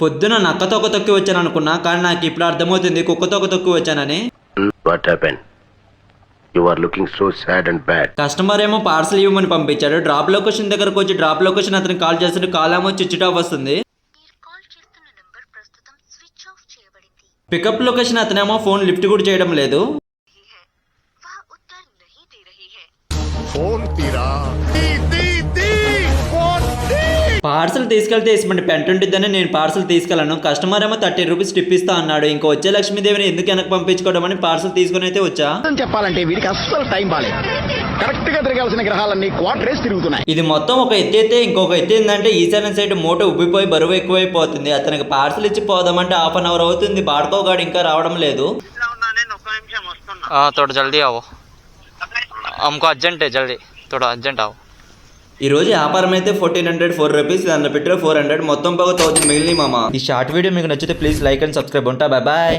పొద్దున నక్క తొక్క తొక్కి వచ్చాను అనుకున్నా కానీ నాకు ఇప్పుడు అర్థమవుతుంది కుక్క తొక్క తొక్కి వచ్చానని. What happen you are looking so sad and bad customer ఏమో పార్సల్ ఇవ్వమని పంపించాడు. డ్రాప్ లొకేషన్ దగ్గరకు వచ్చి డ్రాప్ లొకేషన్ అతను కాల్ చేస్తుంటే కాల్ ఏమో ఆఫ్ వస్తుంది. స్విచ్ ఆఫ్ చేయబడింది. పికప్ లొకేషన్ అతనేమో ఫోన్ లిఫ్ట్ కూడా చేయడం లేదు. नहीं పార్సల్ తీసుకెళ్తే ఇటువంటి పెంట ఉంటుందని నేను పార్సల్ తీసుకెళ్ళాను కస్టమర్ ఏమో థర్టీ రూపీస్ టిప్ ఇస్తా అన్నాడు ఇంకా వచ్చే లక్ష్మీదేవిని ఎందుకు వెనక్కి పంపించుకోవడం అని పార్సల్ తీసుకుని అయితే వచ్చా నిజం చెప్పాలంటే వీడికి అస్సలు టైం బాలేదు కరెక్ట్ గా తిరగాల్సిన గ్రహాలన్నీ క్వార్టరేస్ తిరుగుతున్నాయి ఇది మొత్తం ఒక ఎత్తు అయితే ఇంకొక ఎత్తు ఏంటంటే ఈశాన్య సైడ్ మూట ఉబ్బిపోయి బరువు ఎక్కువైపోతుంది అతనికి పార్సల్ ఇచ్చి పోదామంటే హాఫ్ అన్ అవర్ అవుతుంది బాడుకోగాడు ఇంకా రావడం లేదు हाँ थोड़ा जल्दी आओ हमको अर्जेंट है जल्दी थोड़ा अर्जेंट आओ ఈ రోజు వ్యాపారం అయితే ఫోర్టీన్ హండ్రెడ్ ఫోర్ రూపీస్ దాని పెట్టిన ఫోర్ హండ్రెడ్ మొత్తం బాగా థౌసండ్ మిగిలిన మామ. ఈ షార్ట్ వీడియో మీకు నచ్చితే ప్లీజ్ లైక్ అండ్ సబ్స్క్రైబ్ ఉంటా. Bye bye